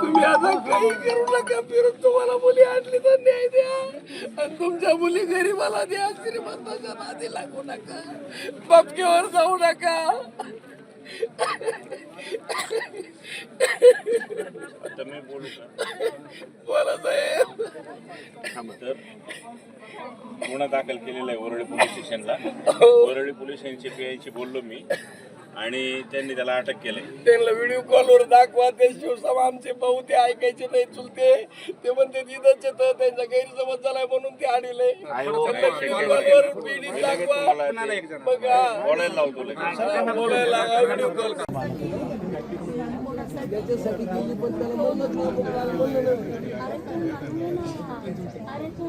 तुम्ही आता काही करू नका फिरून तुम्हाला मुली आणली तर न्याय द्या. आणि तुमच्या मुली गरीबाला द्या श्रीमंताच्या नादी लागू नका. बापकेवर जाऊ नका. आता मी बोलू का बोला साहेब तर. गुन्हा दाखल केलेला आहे वरळी पोलीस स्टेशनला. वरळी पोलीस स्टेशनची पीआयची बोललो मी. आणि त्यांनी त्याला अटक केलंय त्यांना व्हिडिओ कॉलवर दाखवा ते शिवसभा आमचे भाऊ ते ऐकायचे नाही चुलते. ते म्हणते तिथंच येतं त्यांचा गैरसमज झालाय म्हणून ते आणले. व्हिडिओ कॉल त्याच्यासाठी केली पण त्याला नाही. अरे तू